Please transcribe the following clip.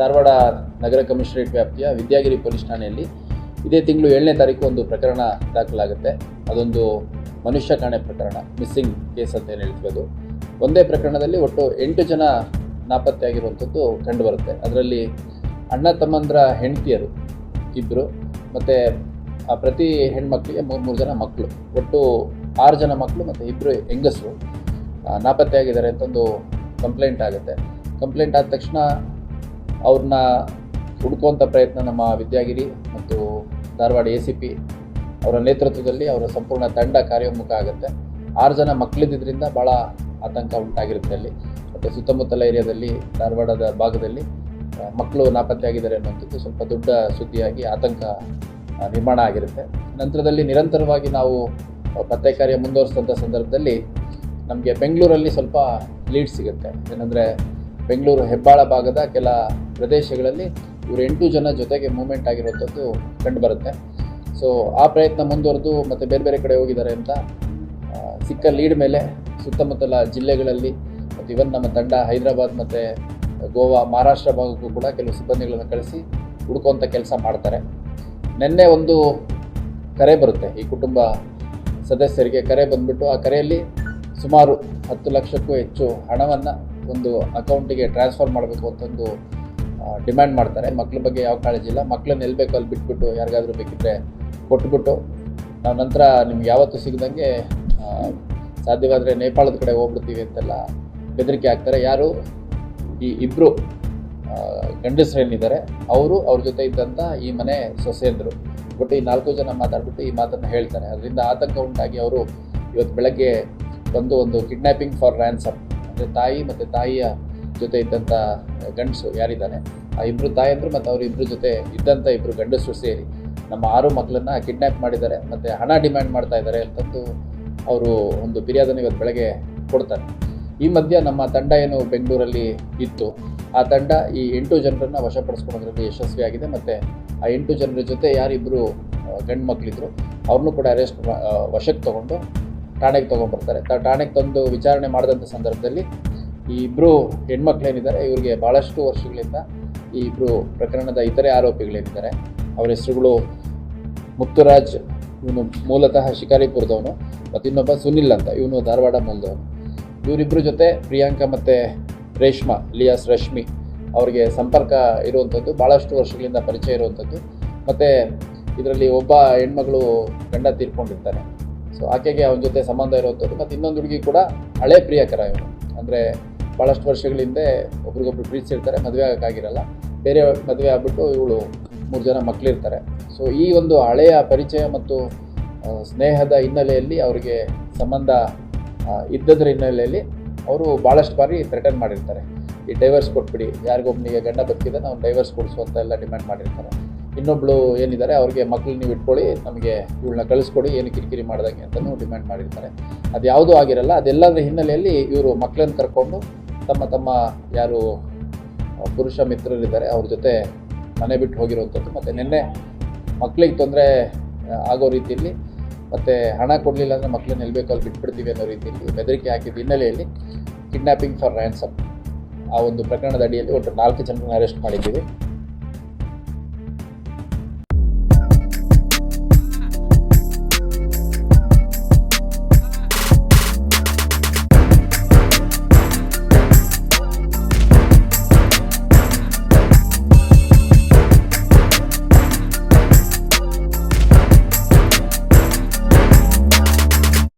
ಧಾರವಾಡ ನಗರ commissionerate ವ್ಯಾಪ್ತಿಯ Vidyagiri police ಠಾಣೆಯಲ್ಲಿ ಇದೇ ತಿಂಗಳು ಏಳನೇ ತಾರೀಕು ಒಂದು ಪ್ರಕರಣ ದಾಖಲಾಗುತ್ತೆ. ಅದೊಂದು ಮನುಷ್ಯ ಕಾಣೆ ಪ್ರಕರಣ, ಮಿಸ್ಸಿಂಗ್ ಕೇಸ್ ಅಂತ ಏನು ಹೇಳ್ತೀವಿ ಅದು ಒಂದೇ ಪ್ರಕರಣದಲ್ಲಿ ಒಟ್ಟು ಎಂಟು ಜನ ನಾಪತ್ತೆಯಾಗಿರುವಂಥದ್ದು ಕಂಡುಬರುತ್ತೆ. ಅದರಲ್ಲಿ ಅಣ್ಣ, ತಮ್ಮಂದ್ರ ಹೆಂಡತಿಯರು ಇಬ್ಬರು ಮತ್ತು ಆ ಪ್ರತಿ ಹೆಣ್ಮಕ್ಳಿಗೆ ಮೂರು ಮೂರು ಜನ ಮಕ್ಕಳು ಒಟ್ಟು ಆರು ಜನ ಮಕ್ಕಳು ಮತ್ತು ಇಬ್ಬರು ಹೆಂಗಸರು ನಾಪತ್ತೆ ಆಗಿದ್ದಾರೆ ಅಂತ ಒಂದು ಕಂಪ್ಲೇಂಟ್ ಆಗುತ್ತೆ. ಕಂಪ್ಲೇಂಟ್ ಆದ ತಕ್ಷಣ ಅವ್ರನ್ನ ಹುಡುಕುವಂಥ ಪ್ರಯತ್ನ ನಮ್ಮ ವಿದ್ಯಾಗಿರಿ ಮತ್ತು ಧಾರವಾಡ ಎ ಸಿ ಪಿ ಅವರ ನೇತೃತ್ವದಲ್ಲಿ ಅವರ ಸಂಪೂರ್ಣ ತಂಡ ಕಾರ್ಯೋನ್ಮುಖ ಆಗುತ್ತೆ. ಆರು ಜನ ಮಕ್ಕಳಿದ್ದರಿಂದ ಭಾಳ ಆತಂಕ ಉಂಟಾಗಿರುತ್ತೆ ಅಲ್ಲಿ. ಮತ್ತು ಸುತ್ತಮುತ್ತಲ ಏರಿಯಾದಲ್ಲಿ, ಧಾರವಾಡದ ಭಾಗದಲ್ಲಿ ಮಕ್ಕಳು ನಾಪತ್ತೆಯಾಗಿದ್ದಾರೆ ಅನ್ನುವಂಥದ್ದು ಸ್ವಲ್ಪ ದೊಡ್ಡ ಸುದ್ದಿಯಾಗಿ ಆತಂಕ ನಿರ್ಮಾಣ ಆಗಿರುತ್ತೆ. ನಂತರದಲ್ಲಿ ನಿರಂತರವಾಗಿ ನಾವು ಪತ್ತೆ ಕಾರ್ಯ ಮುಂದುವರಿಸಿದಂಥ ಸಂದರ್ಭದಲ್ಲಿ ನಮಗೆ ಬೆಂಗಳೂರಲ್ಲಿ ಸ್ವಲ್ಪ ಲೀಡ್ ಸಿಗುತ್ತೆ. ಏನಂದರೆ ಬೆಂಗಳೂರು ಹೆಬ್ಬಾಳ ಭಾಗದ ಕೆಲ ಪ್ರದೇಶಗಳಲ್ಲಿ ಇವರು ಎಂಟು ಜನ ಜೊತೆಗೆ ಮೂಮೆಂಟ್ ಆಗಿರುವಂಥದ್ದು ಕಂಡುಬರುತ್ತೆ. ಸೊ ಆ ಪ್ರಯತ್ನ ಮುಂದುವರೆದು ಮತ್ತು ಬೇರೆ ಬೇರೆ ಕಡೆ ಹೋಗಿದ್ದಾರೆ ಅಂತ ಸಿಕ್ಕ ಲೀಡ್ ಮೇಲೆ ಸುತ್ತಮುತ್ತಲ ಜಿಲ್ಲೆಗಳಲ್ಲಿ ಮತ್ತು ಇವನ್ ನಮ್ಮ ತಂಡ ಹೈದರಾಬಾದ್ ಮತ್ತು ಗೋವಾ, ಮಹಾರಾಷ್ಟ್ರ ಭಾಗಕ್ಕೂ ಕೂಡ ಕೆಲವು ಸಿಬ್ಬಂದಿಗಳನ್ನು ಕಳಿಸಿ ಹುಡುಕುವಂಥ ಕೆಲಸ ಮಾಡ್ತಾರೆ. ನಿನ್ನೆ ಒಂದು ಕರೆ ಬರುತ್ತೆ, ಈ ಕುಟುಂಬ ಸದಸ್ಯರಿಗೆ ಕರೆ ಬಂದ್ಬಿಟ್ಟು ಆ ಕರೆಯಲ್ಲಿ ಸುಮಾರು ಹತ್ತು ಲಕ್ಷಕ್ಕೂ ಹೆಚ್ಚು ಹಣವನ್ನು ಒಂದು ಅಕೌಂಟಿಗೆ ಟ್ರಾನ್ಸ್ಫರ್ ಮಾಡಬೇಕು ಅಂತಂದು ಡಿಮ್ಯಾಂಡ್ ಮಾಡ್ತಾರೆ. ಮಕ್ಳ ಬಗ್ಗೆ ಯಾವ ಕಾಳಜಿ ಇಲ್ಲ. ಮಕ್ಕಳನ್ನ ಎಲ್ಲಿ ಬೇಕೋ ಅಲ್ಲಿ ಬಿಟ್ಬಿಟ್ಟು ಯಾರಿಗಾದರೂ ಬೇಕಿದ್ರೆ ಕೊಟ್ಬಿಟ್ಟು, ನಾವು ನಂತರ ನಿಮ್ಗೆ ಯಾವತ್ತೂ ಸಿಗದಂಗೆ ಸಾಧ್ಯವಾದರೆ ನೇಪಾಳದ ಕಡೆ ಹೋಗ್ಬಿಡ್ತೀವಿ ಅಂತೆಲ್ಲ ಬೆದರಿಕೆ ಹಾಕ್ತಾರೆ. ಯಾರು? ಈ ಇಬ್ಬರು ಗಂಡಸರೇನಿದ್ದಾರೆ. ಅವರು ಅವ್ರ ಜೊತೆ ಇದ್ದಂಥ ಈ ಮನೆ ಸೊಸೆಯಂದರು. ಬಟ್ ಈ ನಾಲ್ಕು ಜನ ಮಾತಾಡ್ಬಿಟ್ಟು ಈ ಮಾತನ್ನು ಹೇಳ್ತಾರೆ. ಅದರಿಂದ ಆತಂಕ ಉಂಟಾಗಿ ಅವರು ಇವತ್ತು ಬೆಳಗ್ಗೆ ಬಂದು ಒಂದು ಕಿಡ್ನ್ಯಾಪಿಂಗ್ ಫಾರ್ ರ್ಯಾನ್ಸಮ್ ಅಂದರೆ ತಾಯಿ ಮತ್ತು ತಾಯಿಯ ಜೊತೆ ಇದ್ದಂಥ ಗಂಡಸು ಯಾರಿದ್ದಾನೆ, ಆ ಇಬ್ಬರು ತಾಯಿಯಂದರು ಮತ್ತು ಅವ್ರ ಇಬ್ಬರ ಜೊತೆ ಇದ್ದಂಥ ಇಬ್ಬರು ಗಂಡಸರು ಸೇರಿ ನಮ್ಮ ಆರು ಮಕ್ಕಳನ್ನ ಕಿಡ್ನ್ಯಾಪ್ ಮಾಡಿದ್ದಾರೆ, ಮತ್ತು ಹಣ ಡಿಮ್ಯಾಂಡ್ ಮಾಡ್ತಾ ಇದ್ದಾರೆ ಅಂತಂದು ಅವರು ಒಂದು ಫಿರ್ಯಾದನ್ನು ಇವತ್ತು ಬೆಳಗ್ಗೆ ಕೊಡ್ತಾರೆ. ಈ ಮಧ್ಯ ನಮ್ಮ ತಂಡ ಏನು ಬೆಂಗಳೂರಲ್ಲಿ ಇತ್ತು, ಆ ತಂಡ ಈ ಎಂಟು ಜನರನ್ನು ವಶಪಡಿಸ್ಕೊಳ್ಳೋದ್ರಲ್ಲಿ ಯಶಸ್ವಿಯಾಗಿದೆ ಮತ್ತು ಆ ಎಂಟು ಜನರ ಜೊತೆ ಯಾರಿಬ್ಬರು ಗಂಡು ಮಕ್ಕಳಿದ್ರು ಅವ್ರನ್ನೂ ಕೂಡ ಅರೆಸ್ಟ್ ವಶಕ್ಕೆ ತೊಗೊಂಡು ಠಾಣೆಗೆ ತೊಗೊಂಡ್ಬರ್ತಾರೆ. ಠಾಣೆಗೆ ತಂದು ವಿಚಾರಣೆ ಮಾಡಿದಂಥ ಸಂದರ್ಭದಲ್ಲಿ ಈ ಇಬ್ಬರು ಹೆಣ್ಮಕ್ಳೇನಿದ್ದಾರೆ, ಇವರಿಗೆ ಭಾಳಷ್ಟು ವರ್ಷಗಳಿಂದ ಈ ಇಬ್ಬರು ಪ್ರಕರಣದ ಇತರೆ ಆರೋಪಿಗಳೇನಿದ್ದಾರೆ ಅವರ ಹೆಸರುಗಳು ಮುತ್ತುರಾಜ್, ಇವನು ಮೂಲತಃ ಶಿಕಾರಿಪುರದವನು ಮತ್ತು ಇನ್ನೊಬ್ಬ ಸುನಿಲ್ ಅಂತ, ಇವನು ಧಾರವಾಡ ಮೂಲದವನು. ಇವರಿಬ್ಬರ ಜೊತೆ ಪ್ರಿಯಾಂಕಾ ಮತ್ತು ರೇಷ್ಮಾ ಲಿಯಾಸ್ ರಶ್ಮಿ ಅವರಿಗೆ ಸಂಪರ್ಕ ಇರುವಂಥದ್ದು ಭಾಳಷ್ಟು ವರ್ಷಗಳಿಂದ ಪರಿಚಯ ಇರುವಂಥದ್ದು ಮತ್ತು ಇದರಲ್ಲಿ ಒಬ್ಬ ಹೆಣ್ಮಗಳು ಗಂಡ ತೀರ್ಕೊಂಡಿರ್ತಾನೆ ಸೊ ಆಕೆಗೆ ಅವನ ಜೊತೆ ಸಂಬಂಧ ಇರುವಂಥದ್ದು ಮತ್ತು ಇನ್ನೊಂದು ಹುಡುಗಿ ಕೂಡ ಹಳೆ ಪ್ರಿಯಕರ ಇವರು ಅಂದರೆ ಭಾಳಷ್ಟು ವರ್ಷಗಳ ಹಿಂದೆ ಒಬ್ರಿಗೊಬ್ರು ಪ್ರೀತಿಸಿರ್ತಾರೆ, ಮದುವೆ ಆಗೋಕ್ಕಾಗಿರಲ್ಲ. ಬೇರೆ ಮದುವೆ ಆಗ್ಬಿಟ್ಟು ಇವಳು ಮೂರು ಜನ ಮಕ್ಕಳಿರ್ತಾರೆ ಸೊ ಈ ಒಂದು ಹಳೆಯ ಪರಿಚಯ ಮತ್ತು ಸ್ನೇಹದ ಹಿನ್ನೆಲೆಯಲ್ಲಿ ಅವರಿಗೆ ಸಂಬಂಧ ಇದ್ದದ್ರ ಹಿನ್ನೆಲೆಯಲ್ಲಿ ಅವರು ಭಾಳಷ್ಟು ಬಾರಿ ಥ್ರೆಟನ್ ಮಾಡಿರ್ತಾರೆ. ಈ ಡೈವರ್ಸ್ ಕೊಟ್ಬಿಡಿ ಯಾರಿಗೊಬ್ಬನಿಗೆ ಗಂಡ ಬದುಕಿದ್ದಾನೆ ಅವ್ನು ಡೈವರ್ಸ್ ಕೊಡಿಸು ಅಂತ ಎಲ್ಲ ಡಿಮ್ಯಾಂಡ್ ಮಾಡಿರ್ತಾರೆ. ಇನ್ನೊಬ್ಳು ಏನಿದ್ದಾರೆ, ಅವ್ರಿಗೆ ಮಕ್ಳು ನೀವು ಇಟ್ಕೊಳ್ಳಿ, ನಮಗೆ ಇವಳನ್ನ ಕಳಿಸ್ಕೊಡಿ, ಏನು ಕಿರಿಕಿರಿ ಮಾಡ್ದಂಗೆ ಅಂತಲೂ ಡಿಮ್ಯಾಂಡ್ ಮಾಡಿರ್ತಾರೆ. ಅದು ಯಾವುದೂ ಆಗಿರಲ್ಲ ಅದೆಲ್ಲದರ ಹಿನ್ನೆಲೆಯಲ್ಲಿ ಇವರು ಮಕ್ಕಳನ್ನು ಕರ್ಕೊಂಡು ತಮ್ಮ ತಮ್ಮ ಯಾರು ಪುರುಷ ಮಿತ್ರರಿದ್ದಾರೆ, ಅವ್ರ ಜೊತೆ ಮನೆ ಬಿಟ್ಟು ಹೋಗಿರುವಂಥದ್ದು. ಮತ್ತು ನಿನ್ನೆ ಮಕ್ಕಳಿಗೆ ತೊಂದರೆ ಆಗೋ ರೀತಿಯಲ್ಲಿ, ಮತ್ತು ಹಣ ಕೊಡಲಿಲ್ಲ ಅಂದರೆ ಮಕ್ಕಳನ್ನ ಅಲ್ಲಿ ಬಿಟ್ಬಿಡ್ತೀವಿ ಅನ್ನೋ ರೀತಿಯಲ್ಲಿ ಬೆದರಿಕೆ ಹಾಕಿದ ಹಿನ್ನೆಲೆಯಲ್ಲಿ ಕಿಡ್ನ್ಯಾಪಿಂಗ್ ಫಾರ್ ರ್ಯಾನ್ಸಮ್ ಆ ಒಂದು ಪ್ರಕರಣದ ಅಡಿಯಲ್ಲಿ ಒಟ್ಟು ನಾಲ್ಕು ಜನರನ್ನ ಅರೆಸ್ಟ್ ಮಾಡಿದ್ದೀವಿ.